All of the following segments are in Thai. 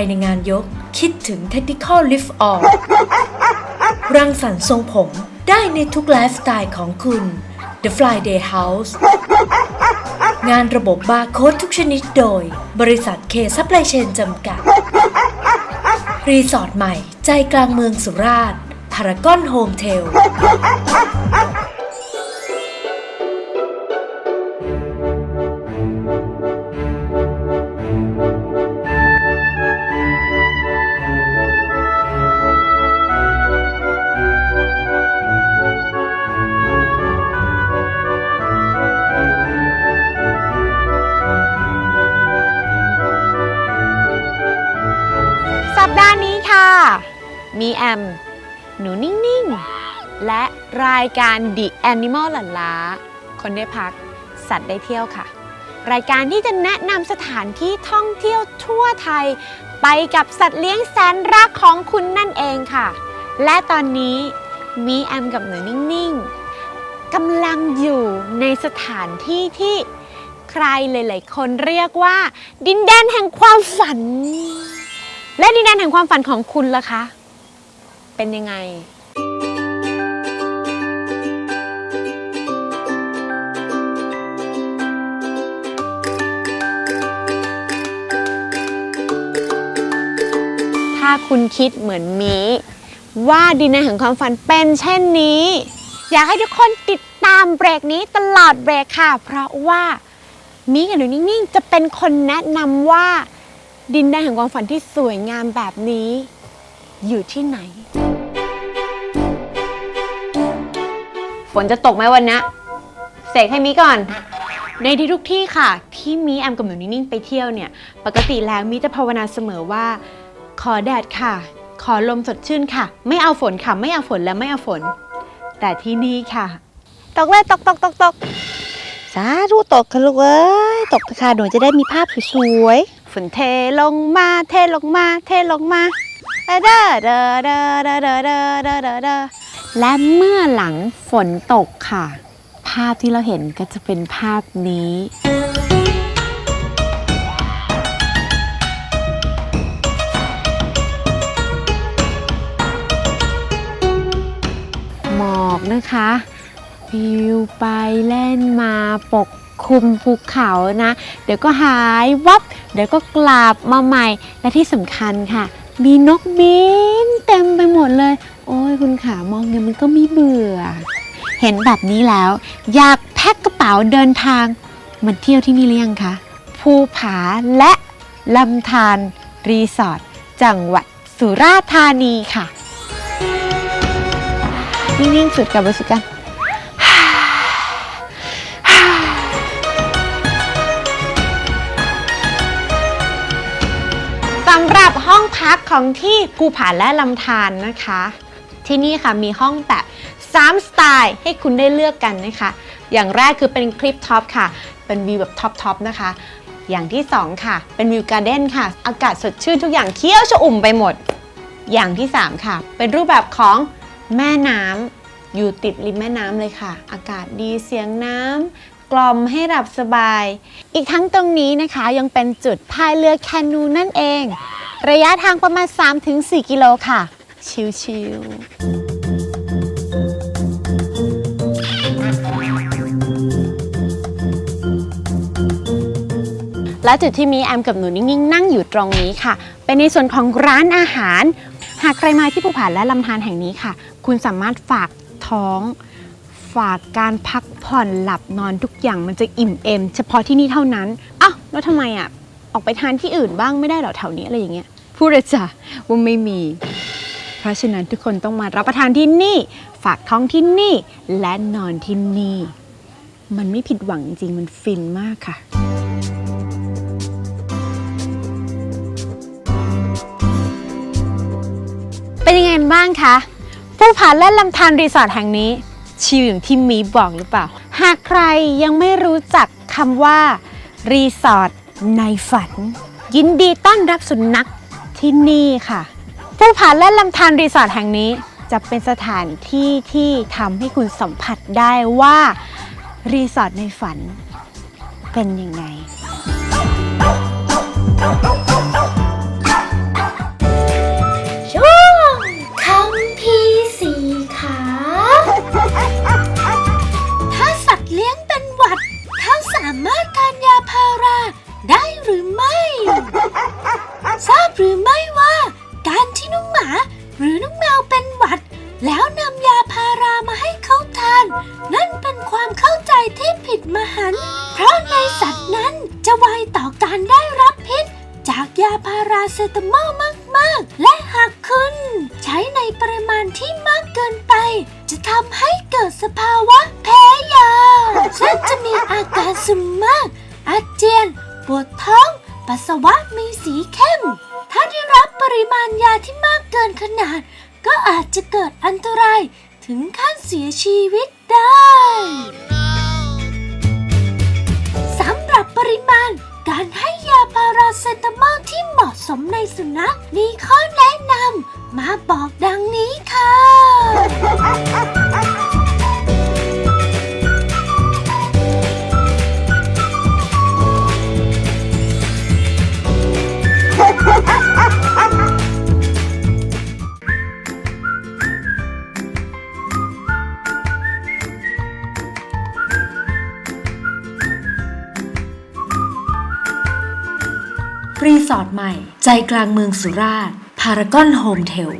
ยในงานยก คิดถึง Technical Lift Off รังสรรค์ทรงผมได้ในทุกไลฟ์สไตล์ของคุณ The Friday House งานระบบบาร์โค้ดทุกชนิดโดย บริษัทเคซัพไลายเชนจำกัด รีสอร์ทใหม่ใจกลางเมืองสุราษฎร์พารากอนโฮมเทลายการ The Animal หลันล้า คนได้พัก สัตว์ได้เที่ยวค่ะ รายการที่จะแนะนำสถานที่ท่องเที่ยวทั่วไทย ไปกับสัตว์เลี้ยงแสนรักของคุณนั่นเองค่ะ และตอนนี้มีแอมกับหนูนิ่งๆกำลังอยู่ในสถานที่ที่ใครหลาย ๆ คนเรียกว่า ดินแดนแห่งความฝัน และดินแดนแห่งความฝันของคุณล่ะคะ เป็นยังไงาคุณคิดเหมือนมีว่าดินแดนแห่งความฝันเป็นเช่นนี้ อยากให้ทุกคนติดตามเบรกนี้ตลอดเบรกค่ะ เพราะว่ามีกับหนูนิ่งๆจะเป็นคนแนะนำว่า ดินแดนแห่งความฝันที่สวยงามแบบนี้ อยู่ที่ไหน ฝนจะตกไหมวันนี้เสกให้มีก่อน ในที่ทุกที่ค่ะ ที่มีแอมกับหนูนิ่งๆไปเที่ยวเนี่ย ปกติแล้วมีจะภาวนาเสมอว่า ขอแดดค่ะ ขอลมสดชื่นค่ะ ไม่เอาฝนค่ะ ไม่เอาฝนและไม่เอาฝน แต่ที่นี่ค่ะ ตกเลยตกตกตกตกสาธุตกค่ะลูกเอ้ยตกเถอะค่ะหนูจะได้มีภาพสวยฝนเทลงมา เทลงมา เทลงมาเด้อเด้อเด้อเด้อเด้อเด้อเด้อเด้อเด้อเด้อและเมื่อหลังฝนตกค่ะ ภาพที่เราเห็นก็จะเป็นภาพนี้ อกนะคะวิวไปเล่นมาปกคลุมภูเขานะ เดี๋ยวก็หายวับ เดี๋ยวก็กลับมาใหม่ และที่สำคัญค่ะ มีนกบินเต็มไปหมดเลย โอ้ยคุณขามองเนี่ยมันก็ไม่เบื่อ เห็นแบบนี้แล้ว อยากแพ็คกระเป๋าเดินทางมาเที่ยวที่นี่หรือยังคะภูผาและลำธารรีสอร์ทจังหวัดสุราษฎร์ธานีค่ะ นิ่งๆสุดกับบริสุทธิ์กัน สำหรับห้องพักของที่ภูผาและลำธารนะคะ ที่นี่ค่ะมีห้องแบบ 3 สไตล์ให้คุณได้เลือกกันนะคะ อย่างแรกคือเป็นคลิปท็อปค่ะ เป็นวิวแบบท็อปทอปนะคะ อย่างที่ 2 ค่ะ เป็นวิวการ์เด้นค่ะ อากาศสดชื่นทุกอย่างเคี้ยวชอุ่มไปหมด อย่างที่ 3 ค่ะ เป็นรูปแบบของ แม่น้ำอยู่ติดริมแม่น้ำเลยค่ะ อากาศดีเสียงน้ำกล่อมให้หลับสบาย อีกทั้งตรงนี้นะคะยังเป็นจุดพายเรือแคนูนั่นเอง ระยะทางประมาณ 3-4 กิโลค่ะ ชิวๆและจุดที่มีแอมกับหนูนิ่งๆนั่งอยู่ตรงนี้ค่ะ เป็นในส่วนของร้านอาหาร หากใครมาที่ภูผาและลำธารแห่งนี้ค่ะ คุณสามารถฝากท้อง ฝากการพักผ่อนหลับนอนทุกอย่างมันจะอิ่มเอม เฉพาะที่นี่เท่านั้นอ้าวแล้วทำไมอะออกไปทานที่อื่นบ้างไม่ได้เหรอแถวนี้อะไรอย่างเงี้ยพูดเลยจ้ะว่าไม่มี เพราะฉะนั้นทุกคนต้องมารับประทานที่นี่ ฝากท้องที่นี่ และนอนที่นี่ มันไม่ผิดหวังจริงๆ มันฟินมากค่ะ เป็นยังไงบ้างคะ ผู้ผาและลำธารรีสอร์ทแห่งนี้ ชิลอย่างที่มีบอกหรือเปล่า หากใครยังไม่รู้จักคำว่า รีสอร์ทในฝัน ยินดีต้อนรับสุนัขที่นี่ค่ะผู้ผาและลำธารรีสอร์ทแห่งนี้ จะเป็นสถานที่ที่ทำให้คุณสัมผัสได้ว่า รีสอร์ทในฝันเป็นยังไง การให้ยาพาราเซตามอลที่เหมาะสมในสุนัขมีข้อแนะนำมาบอกดังนี้ค่ะ ใจกลางเมืองสุราษฎร์พารากอนโฮมเทล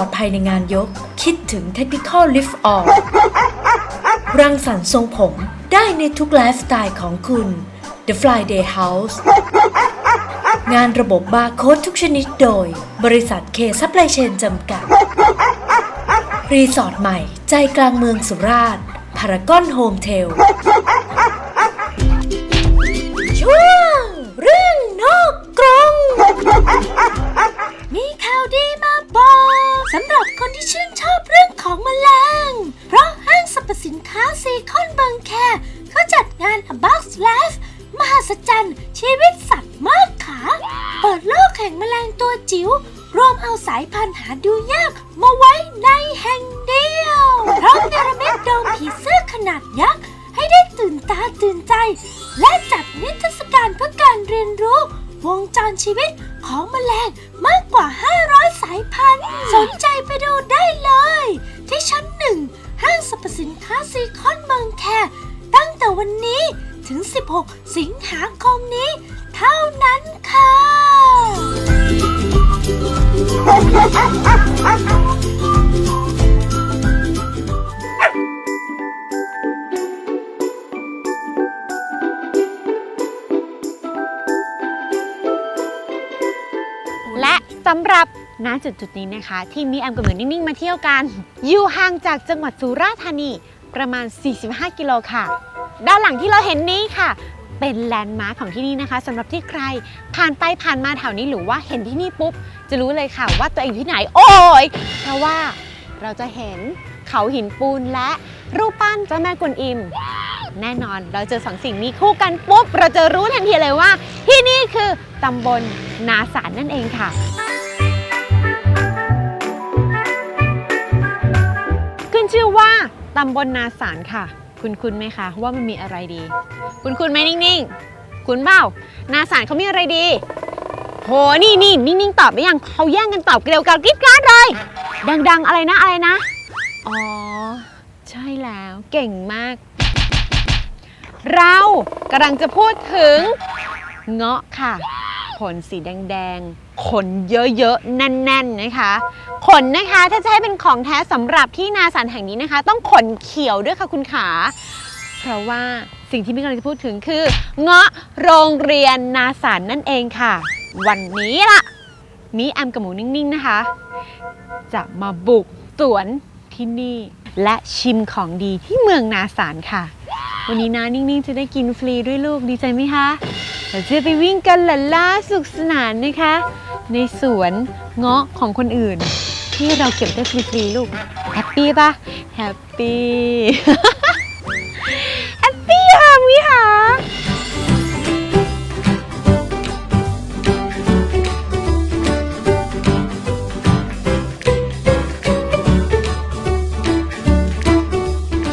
อดภัยในงานยก คิดถึง Technical Lift Off รังสรรค์ทรงผมได้ในทุกไลฟ์สไตล์ของคุณ The Friday House งานระบบบาร์โค้ดทุกชนิดโดย บริษัทเคซัพไลเชนจำกัด รีสอร์ทใหม่ใจกลางเมืองสุราษฎร์พารากอนโฮมเทล จุดจุดนี้นะคะ ที่มีแอมกับเหนูนิ่ง ๆ มาเที่ยวกัน อยู่ห่างจากจังหวัดสุราษฎร์ธานีประมาณ 45 กิโลค่ะ ด้านหลังที่เราเห็นนี้ค่ะ เป็นแลนด์มาร์คของที่นี่นะคะสำหรับที่ใคร ผ่านไปผ่านมาแถวนี้หรือว่าเห็นที่นี่ปุ๊บ จะรู้เลยค่ะว่าตัวเองอยู่ที่ไหน โอ้ยเพราะว่าเราจะเห็นเขาหินปูนและรูปปั้นเจ้าแม่กวนอิม แน่นอนเราเจอสองสิ่งนี้คู่กันปุ๊บ เราจะรู้ทันทีเลยว่า ที่นี่คือตำบลนาสารนั่นเองค่ะ ตำบลนาสารค่ะ คุณคุณไหมคะว่ามันมีอะไรดี คุณคุณไหมนิ่งๆ คุณเปล่านาสารเขามีอะไรดี โหนี่นี่นิ่งๆตอบไปยังเขาแย่งกันตอบเร็วกันกริ๊ดกราดเลย ดัง ๆ อะไรนะอะไรนะ อ๋อ ใช่แล้วเก่งมาก เรากำลังจะพูดถึงเงาะค่ะ ผลสีแดง ๆ ขนเยอะๆ แน่นๆนะคะ ขนนะคะถ้าจะให้เป็นของแท้สำหรับที่นาสันแห่งนี้นะคะ ต้องขนเขียวด้วยค่ะคุณขา เพราะว่าสิ่งที่พี่กำลังจะพูดถึงคือ เงาะโรงเรียนนาสันนั่นเองค่ะ วันนี้ล่ะ มีแอมกับหมูนิ่งๆนะคะ จะมาบุกสวนที่นี่ และชิมของดีที่เมืองนาสานค่ะ วันนี้นานิ่งๆ จะได้กินฟรีด้วยลูกดีใจไหมคะเราจะไปวิ่งกันหล่ะล่าสุขสนานนะคะ ในสวนเงาะของคนอื่น ที่เราเก็บได้ฟรีๆลูกแฮปปี้ปะแฮปปี้แฮปปี้ค่ะวิหา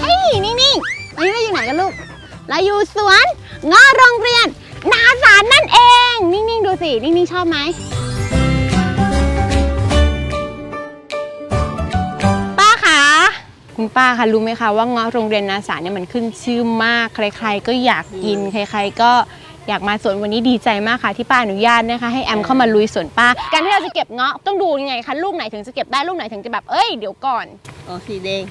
เฮ้ยนิ่งๆวันนี้เราอยู่ไหนกันลูกเราอยู่สวนเงาะโรงเรียน นาสารนั่นเอง นิ่ง ๆ ดูสิ นิ่ง ๆ ชอบไหม คุณป้าคะรู้ไหมคะว่าเงาะโรงเรียนนาสารเนี่ยมันขึ้นชื่อมาก ใคร ๆ ก็อยากกิน ใคร ๆ ก็อยากมาสวนวันนี้ดีใจมากค่ะที่ป้าอนุญาตนะคะ ให้แอมเข้ามาลุยสวนป้า การที่เราจะเก็บเงาะต้องดูยังไงคะลูกไหนถึงจะเก็บได้ลูกไหนถึงจะแบบเอ้ยเดี๋ยวก่อนอ๋อสีแดง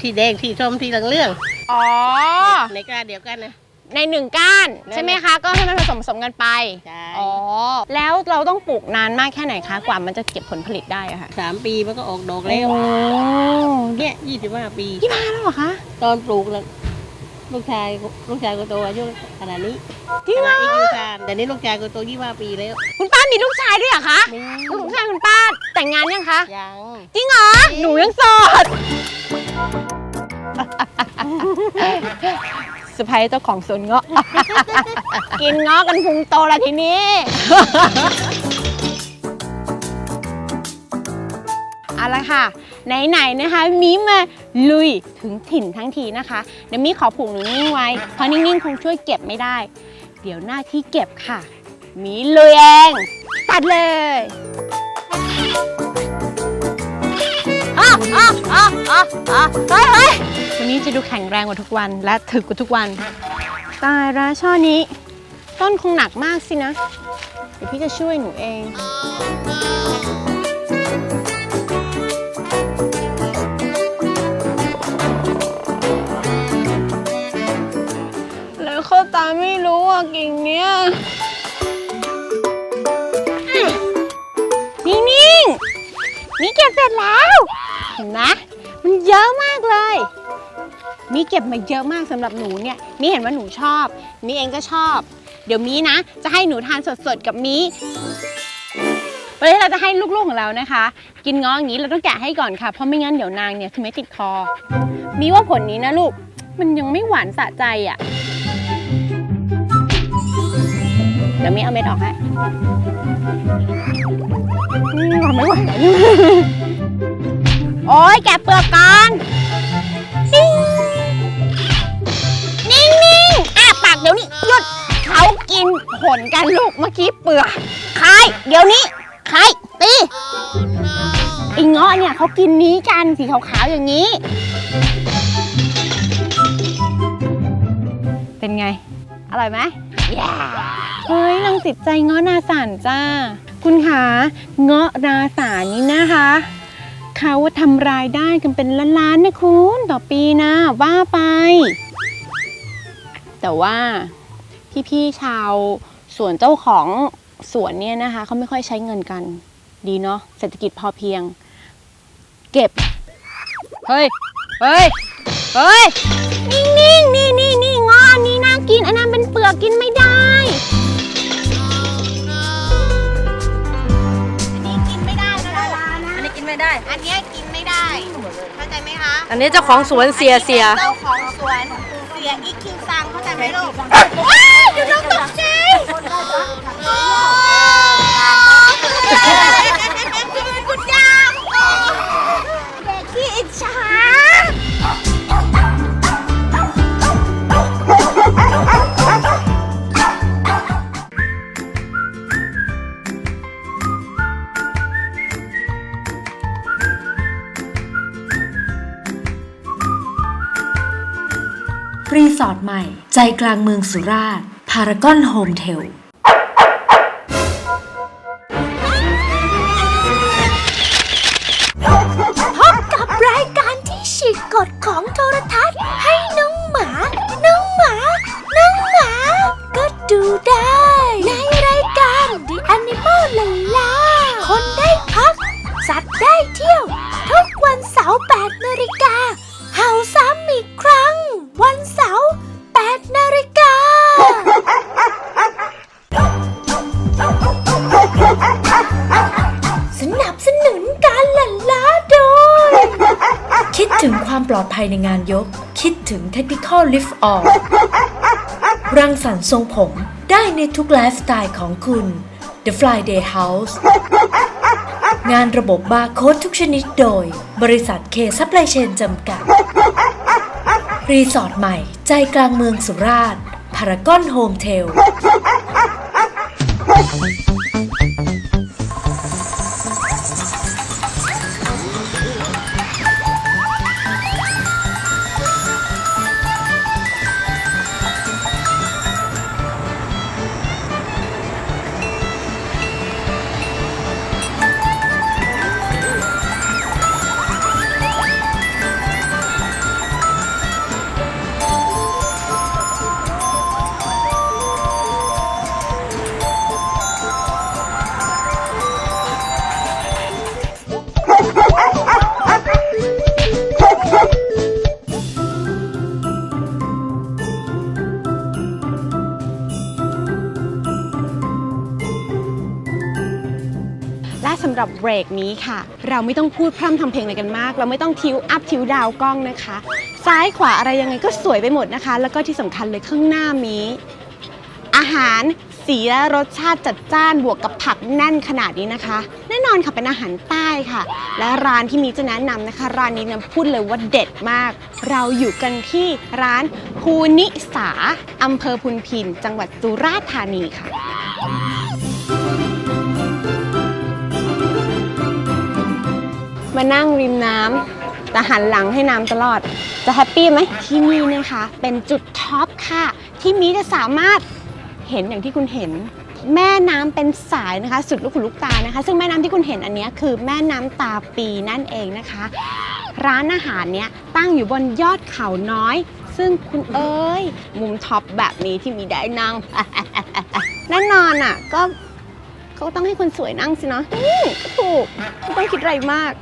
สีแดงสีส้มสีเหลืองเรื่องอ๋อ ในกระเดียวกันนะ ในหนึ่งก้านนั่นใช่ไหมคะ ก็ให้มันผสมผสมกันไปใช่ อ๋อแล้วเราต้องปลูกนานมากแค่ไหนคะกว่ามันจะเก็บผลผลิตได้อะค่ะสามปีมันก็ออกดอกแล้วโอ้เนี่ยยี่สิบห้าปีที่มาแล้วเหรอคะตอนปลูกแล้วลูกชายลูกชายคนโตอายุขนาดนี้จริงเหรอขนาดอีกยูซานแต่นี้ลูกชายคนโตยี่สิบห้าปีแล้วคุณป้ามีลูกชายด้วยเหรอคะมีลูกชายคุณป้าแต่งงานยังคะยัง จริงเหรอหนูยังโสด สะพายเจ้าของสวนเงาะ กินเงาะกันพุงโตละทีนี้ เอาละค่ะ ไหนๆนะคะ มีมาลุยถึงถิ่นทั้งทีนะคะเดี๋ยวมีขอผูกหนูนิ่งไว้ เพราะนิ่งๆคงช่วยเก็บไม่ได้ เดี๋ยวหน้าที่เก็บค่ะ มีลุยเอง ตัดเลย อะอะอะอะอะเฮ้ยเฮ้ยวันนี้จะดูแข็งแรงกว่าทุกวันและถึกกว่าทุกวัน ตายแล้วช่อนี้ ต้นคงหนักมากสินะ เดี๋ยวพี่จะช่วยหนูเองแล้วเข้าตาไม่รู้อะกิ่งเนี้ยนิ่งนิ่งๆมีเก็บเสร็จแล้ว เห็นไหมมันเยอะมากเลย มีเก็บมาเยอะมากสำหรับหนูเนี่ย มีเห็นว่าหนูชอบ มีเองก็ชอบ เดี๋ยวมีนะ จะให้หนูทานสดๆกับมีวันนี้เราจะให้ลูกๆของเรานะคะ กินง้ออย่างนี้เราต้องแกะให้ก่อนค่ะ เพราะไม่งั้นเดี๋ยวนางเนี่ยคือไม่ติดคอ มีว่าผลนี้นะลูก มันยังไม่หวานสะใจอะ เดี๋ยวมีเอาเม็ดออกให้อืมหวานไม่ไหว โอ้ยแกะเปลือกก่อน นิ่งนิ่งๆอ้าปากเดี๋ยวนี้หยุดเขากินผลกันลูกเมื่อกี้เปลือกคายเดี๋ยวนี้คายตีไอ้เงาะเนี่ยเขากินนี้กันสีขาวๆอย่างนี้ เป็นไง อร่อยไหมเฮ้ยลังติดใจเงาะนาสานจ้า คุณคะเงาะนาสานนี่นะคะ เขาทำรายได้กันเป็นล้านๆนะคุณต่อปีนะว่าไป แต่ว่าพี่ๆชาวสวนเจ้าของสวนเนี่ยนะคะเขาไม่ค่อยใช้เงินกันดีเนาะเศรษฐกิจพอเพียง เก็บ เฮ้ย เฮ้ย เฮ้ย นิ่งๆนี่นี่นี่งออันนี้น่ากินอันนั้นเป็นเปลือกกินไม่ได้ ไม่ได้ อันเนี้ยกินไม่ได้ เข้าใจไหมคะอันนี้เจ้าของสวนเสียเสียเจ้าของสวนเสียอีคิวซังเข้าใจไหมลูกว้ายเดี๋ยวน้องตกใจโอ้คุณย รีสอร์ทใหม่ ใจกลางเมืองสุราษฎร์พารากอนโฮมเทล ควายในงานยก คิดถึง Technical Lift Off รังสรรค์ทรงผมได้ในทุกไลฟ์สไตล์ของคุณ The Friday House งานระบบบาร์โค้ดทุกชนิดโดย บริษัทเคซัพไลเชนจำกัด รีสอร์ทใหม่ใจกลางเมืองสุราษฎร์พารากอนโฮมเทล นี้ค่ะ เราไม่ต้องพูดพร่ำทำเพลงอะไรกันมาก เราไม่ต้องทิวอัพทิวดาวกล้องนะคะ ซ้ายขวาอะไรยังไงก็สวยไปหมดนะคะ แล้วก็ที่สำคัญเลยข้างหน้ามีอาหารสีและรสชาติจัดจ้านบวกกับผักแน่นขนาดนี้นะคะ แน่นอนค่ะเป็นอาหารใต้ค่ะ และร้านที่มีจะแนะนำนะคะ ร้านนี้เนี่ยพูดเลยว่าเด็ดมาก เราอยู่กันที่ร้านภูนิสาอำเภอพุนพิน จังหวัดสุราษฎร์ธานีค่ะ มานั่งริมน้ำแต่หันหลังให้น้ำตลอด จะแฮปปี้ไหมที่นี่นะคะ เป็นจุดท็อปค่ะ ที่มีจะสามารถเห็นอย่างที่คุณเห็น แม่น้ำเป็นสายนะคะ สุดลูกหูลูกตานะคะ ซึ่งแม่น้ำที่คุณเห็นอันนี้คือแม่น้ำตาปีนั่นเองนะคะ ร้านอาหารเนี้ยตั้งอยู่บนยอดเขาน้อย ซึ่งคุณเอ้ยมุมท็อปแบบนี้ที่มีได้นั่งแน่นอนอะก็เขาก็ต้องให้คนสวยนั่งสินะถูกไม่ต้องคิดอะไรมาก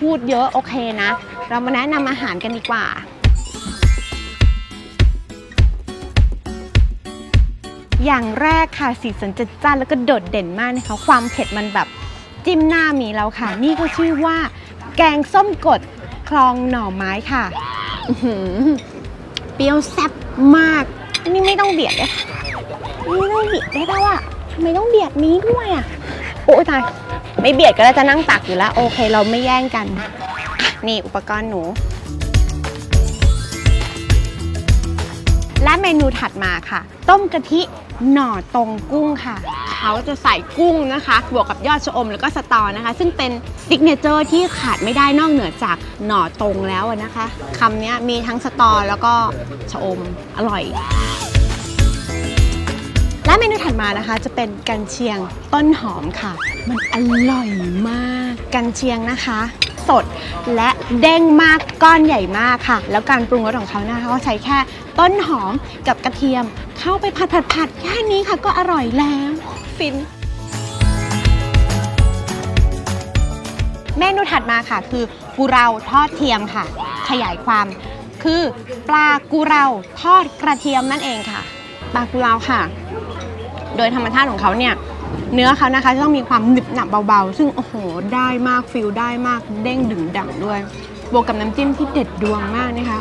พูดเยอะโอเคนะ เรามาแนะนำอาหารกันดีกว่า อย่างแรกค่ะสีสันจัดจ้านแล้วก็โดดเด่นมากนะคะ ความเผ็ดมันแบบจิ้มหน้ามีแล้วค่ะ นี่ก็ชื่อว่า แกงส้มกดคลองหน่อไม้ค่ะอื้อหือเปรี้ยวแซ่บมาก นี่ไม่ต้องเบียดเลยไม่ต้องเบียดได้แล้วอะทำไมต้องเบียดนี้ด้วยอะ อ้ยตาย ไม่เบียดก็แล้วจะนั่งตักอยู่แล้ว โอเค เราไม่แย่งกัน นี่อุปกรณ์หนู และเมนูถัดมาค่ะ ต้มกะทิหน่อตรงกุ้งค่ะ เขาจะใส่กุ้งนะคะ บวกกับยอดชะอมแล้วก็สตอนะคะ ซึ่งเป็นซิกเนเจอร์ที่ขาดไม่ได้นอกเหนือจากหน่อตรงแล้วนะคะคำนี้มีทั้งสตอแล้วก็ชะอมอร่อย และเมนูถัดมานะคะจะเป็นกันเชียงต้นหอมค่ะ มันอร่อยมาก กันเชียงนะคะ สดและเด้งมากก้อนใหญ่มากค่ะ แล้วการปรุงรสของเขานะคะก็ใช้แค่ต้นหอมกับกระเทียม เข้าไปผัดผัดผัดแค่นี้ค่ะก็อร่อยแล้วฟินเมนูถัดมาค่ะคือกุเราทอดเทียมค่ะ ขยายความคือปลากุเราทอดกระเทียมนั่นเองค่ะ ปลากุเราค่ะ โดยธรรมชาติของเขาเนี่ย เนื้อเขานะคะจะต้องมีความหนึบหนับเบาๆ ซึ่งโอ้โห ได้มากฟิลได้มากเด้งดึงดังด้วย บวกกับน้ำจิ้มที่เด็ดดวงมากนะคะ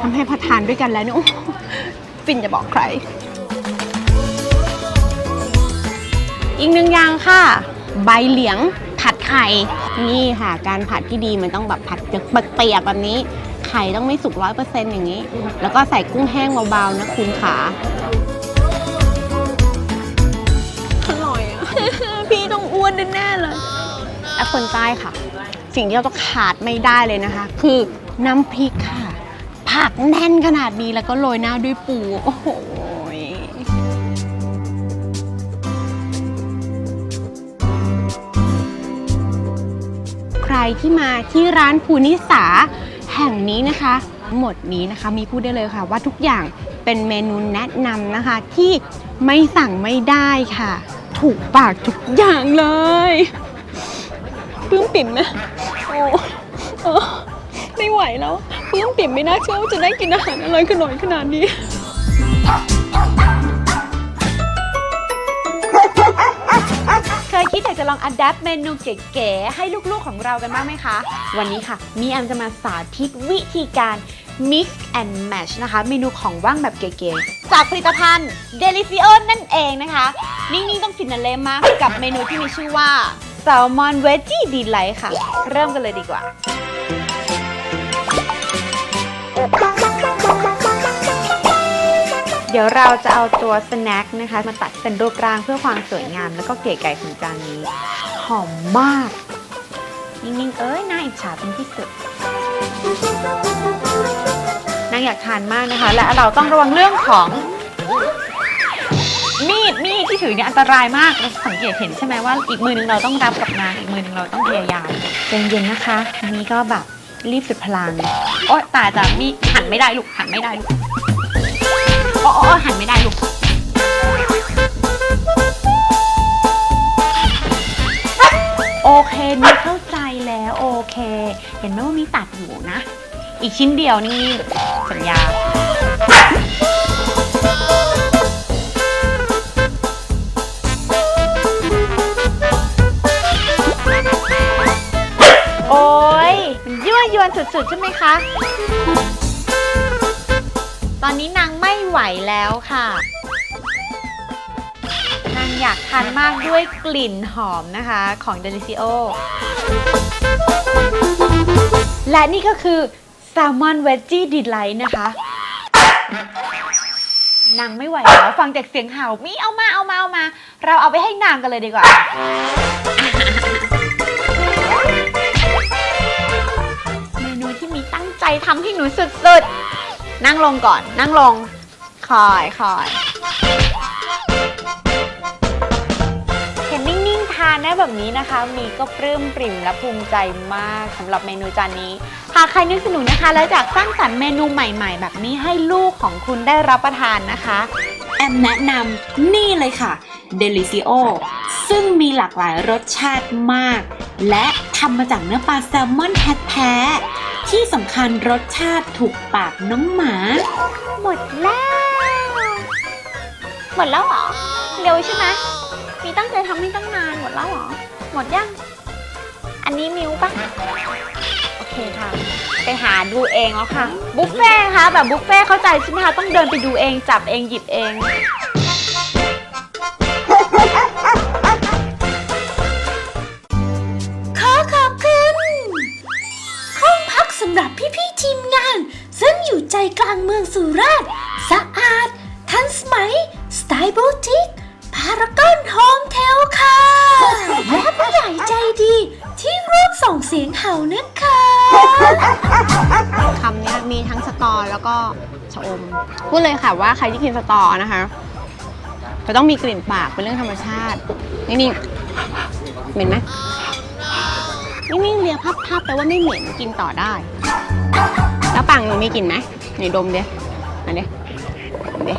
ทำให้พอทานด้วยกันแล้วเนี่ยโอ้ฟินจะบอกใคร อีกหนึ่งอย่างค่ะ ใบเหลียงผัดไข่ นี่ค่ะ การผัดที่ดีมันต้องแบบผัดเปียกๆแบบนี้ ไข่ต้องไม่สุกร้อยเปอร์เซ็นต์อย่างนี้ แล้วก็ใส่กุ้งแห้งเบาๆนะคุณขาอร่อยอะพี่ต้องอ้วนแน่ๆเลยและคนใต้ค่ะ สิ่งที่เราต้องขาดไม่ได้เลยนะคะ คือน้ำพริกค่ะ ผัผักแน่นขนาดนี้แล้วก็โรยหน้าด้วยปูโอ้โหยใครที่มาที่ร้านภูนิสา แห่งนี้นะคะหมดนี้นะคะมีพูดได้เลยค่ะ ว่าทุกอย่างเป็นเมนูแนะนำนะคะ ที่ไม่สั่งไม่ได้ค่ะ ถูกปากทุกอย่างเลยปลื้มปิ่มนะโอ้โอ้ไม่ไหวแล้วปลื้มปิ่มไม่น่าเชื่อว่าจะได้กินอาหารอร่อยขนาดนี้ากจะลองอัดแอปเมนูเก๋ๆให้ลูกๆของเรากันบ้างไหมคะ วันนี้ค่ะ มีแอมจะมาสาธิตวิธีการ mix and match นะคะ เมนูของว่างแบบเก๋ๆจากผลิตภัณฑ์ Delicio นั่นเองนะคะ นิ่งๆต้องฟินาเล่มากกับเมนูที่มีชื่อว่า Salmon Veggie Delight ค่ะ เริ่มกันเลยดีกว่า เดี๋ยวเราจะเอาตัวสแน็คนะคะ มาตัดเป็นรูปร่างเพื่อความสวยงาม แล้วก็เก๋ไก่ของจานนี้ หอมมาก นิ่งๆ เอ้ยน่าอิจฉาเป็นที่สุดนางอยากทานมากนะคะ และเราต้องระวังเรื่องของมีดมีดที่ถือเนี่ยอันตรายมากเราสังเกตเห็นใช่ไหมว่าอีกมือหนึงเราต้องรับกับงานอีกมือหนึงเราต้องพยายามใจเย็นนะคะอันนี้ก็แบบรีบสุดพลังโอ๊ยตายแต่มีหันไม่ได้ลูกหันไม่ได้ลูก โอ้โอ้หันไม่ได้ลูกโอเคมีเข้าใจแล้วโอเค เห็นไหมว่ามีตัดอยู่นะ อีกชิ้นเดียวนี่สัญญาโอ้ยมันยั่วยวนสุดๆ ใช่ไหมคะ ตอนนี้นาง ไม่ไหวแล้วค่ะนางอยากทานมากด้วยกลิ่นหอมนะคะของ Delicio และนี่ก็คือ Salmon Veggie Delight นะคะนางไม่ไหวแล้วฟังจากเสียงเห่ามีเอามาเอามาเอามา เราเอาไปให้นางกันเลยดีกว่าเมนูที่มีตั้งใจทำให้หนูสุดๆ นั่งลงก่อนนั่งลง คอยคอยเห็นนิ่งๆทานได้แบบนี้นะคะ มีก็ปลื้มปริ่มและภูมิใจมากสำหรับเมนูจานนี้ หากใครนึกสนุกนะคะ และอยากสร้างสรรค์เมนูใหม่ ๆ แบบนี้ให้ลูกของคุณได้รับประทานนะคะ แอมแนะนำนี่เลยค่ะ Delicio ซึ่งมีหลากหลายรสชาติมาก และทำมาจากเนื้อปลาแซลมอนแท้ๆที่สำคัญรสชาติถูกปากน้องหมา หมดแล้ว หมดแล้วเหรอ เร็วใช่ไหมมีตั้งใจทำให้ตั้งนาน หมดแล้วเหรอ หมดยัง อันนี้มิวปะโอเคค่ะ ไปหาดูเองแล้วค่ะ บุฟเฟ่ต์ค่ะแบบบุฟเฟ่ต์เข้าใจใช่ไหมคะ ต้องเดินไปดูเอง จับเอง หยิบเอง ขอขอบคุณ ห้องพักสำหรับพี่ๆทีมงาน ซึ่งอยู่ใจกลางเมืองสุราษฎร์ ค่ะว่าใครที่กินสตอนะคะจะต้องมีกลิ่นปากเป็นเรื่องธรรมชาตินิ่งๆเหม็นไหมนิ่งๆเลียพับพับแปลว่าไม่เหม็นกินต่อได้ แล้วปังหนูมีกลิ่นไหมไหนดมเดียอันเดี๋ยเดีย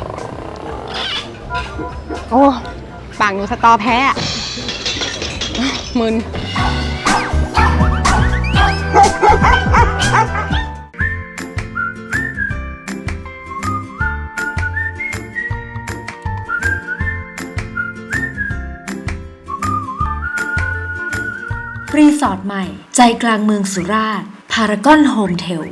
โอ้ปากหนูสตอแพ้มึน ใจกลางเมืองสุราษฎร์พารากอนโฮมเทล